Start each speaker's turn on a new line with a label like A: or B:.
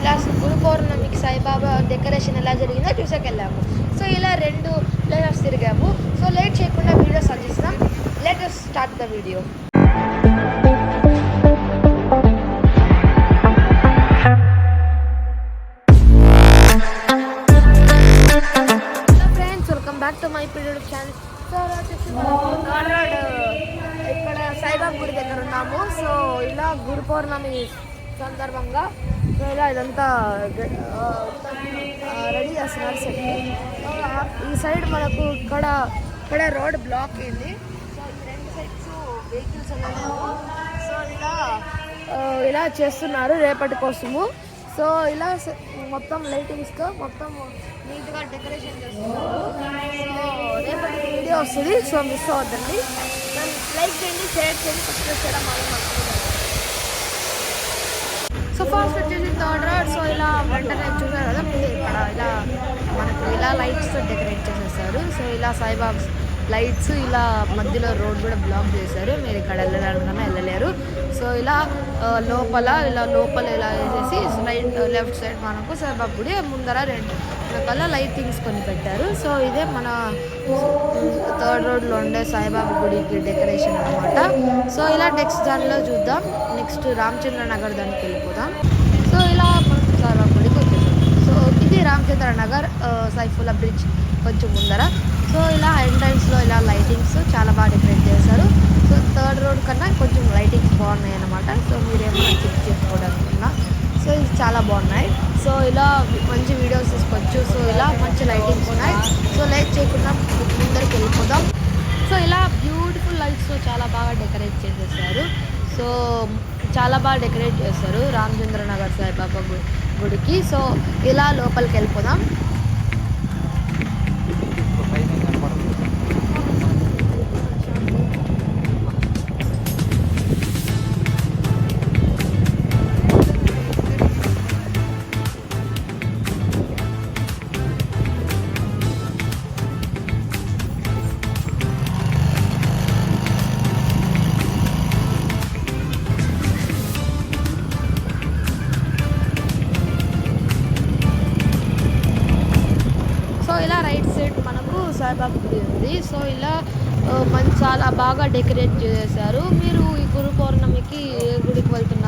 A: ఇలా గురు పౌర్ణమికి సాయిబాబా డెకరేషన్ ఎలా జరిగిందో చూసాకెళ్ళాము. సో ఇలా రెండు ప్లేసెస్ తిరిగాము. సో లేట్ చేయకుండా video సజెస్తున్నాం let start the video friends welcome back to my period channel so ఇక్కడ సాయిబాబా గుడి దగ్గర ఉన్నాము. సో ఇలా గురు పౌర్ణమి సందర్భంగా ఇలా ఇదంతా రెడీ చేస్తున్నారు సెట్ ఈ సైడ్ మనకు ఇక్కడ ఇక్కడ రోడ్ బ్లాక్ అయింది. సో రెండు సైడ్స్ వెహికల్స్ సో ఇలా ఇలా చేస్తున్నారు రేపటి కోసము. సో ఇలా మొత్తం లైటింగ్స్తో మొత్తం నీట్గా డెకరేషన్ చేస్తున్నారు. రేపటి వీడియో వస్తుంది. సో మిస్ అవ్వద్దండి. లైక్ చేయండి షేర్ చేయండి సబ్స్క్రైబ్ చేయడం మాత్రం సో ఫస్ట్ వచ్చేసి థర్డ్ రోడ్ సో ఇలా వెంటనే చూసారు కదా ఇక్కడ ఇలా మనకు ఇలా లైట్స్ డెకరేట్ చేసేసారు. సో ఇలా సాయిబాబా లైట్స్ ఇలా మధ్యలో రోడ్ కూడా బ్లాక్ చేశారు. మీరు ఇక్కడ వెళ్ళాలనుకున్నా వెళ్ళలేరు. సో ఇలా లోపల ఇలా లోపల ఇలా వేసేసి రైట్ లెఫ్ట్ సైడ్ మనకు సాయిబాబా గుడి ముందర రెండు రకాల లైటింగ్స్ కొన్ని పెట్టారు. సో ఇదే మన థర్డ్ రోడ్లో ఉండే సాయిబాబా గుడికి డెకరేషన్ అనమాట సో ఇలా నెక్స్ట్ దానిలో చూద్దాం. నెక్స్ట్ రామచంద్ర నగర్ దానికి వెళ్ళిపోదాం. సో ఇలా సాయిబాబా గుడికి వచ్చేసాం. సో ఇది రామచంద్ర నగర్ సైఫుల సైఫుల్లా బ్రిడ్జ్ కొంచెం ముందర. సో ఇలా ఎంట్రన్స్లో ఇలా లైటింగ్స్ చాలా బాగా డెకరేట్ చేశారు. సో థర్డ్ రోడ్ కన్నా కొంచెం లైటింగ్స్ బాగున్నాయి అనమాట సో మీరేమో చెక్ చేసుకోవడం సో ఇది చాలా బాగున్నాయి. సో ఇలా మంచి వీడియోస్ తీసుకోవచ్చు. సో ఇలా మంచి లైటింగ్స్ ఉన్నాయి. సో లైట్ చేయకుండా ముందరికి వెళ్ళిపోదాం. సో ఇలా బ్యూటిఫుల్ లైట్స్తో చాలా బాగా డెకరేట్ చేసేసారు. సో చాలా బాగా డెకరేట్ చేస్తారు రామచంద్రనగర్ సాయిబాబా గుడికి. సో ఇలా లోపలికి వెళ్ళిపోదాం. సాయిబాబా గుడి ఉంది. సో ఇలా మంచి చాలా బాగా డెకరేట్ చేశారు. మీరు ఈ గురు పౌర్ణమికి ఏ గుడికి వెళ్తున్నారు?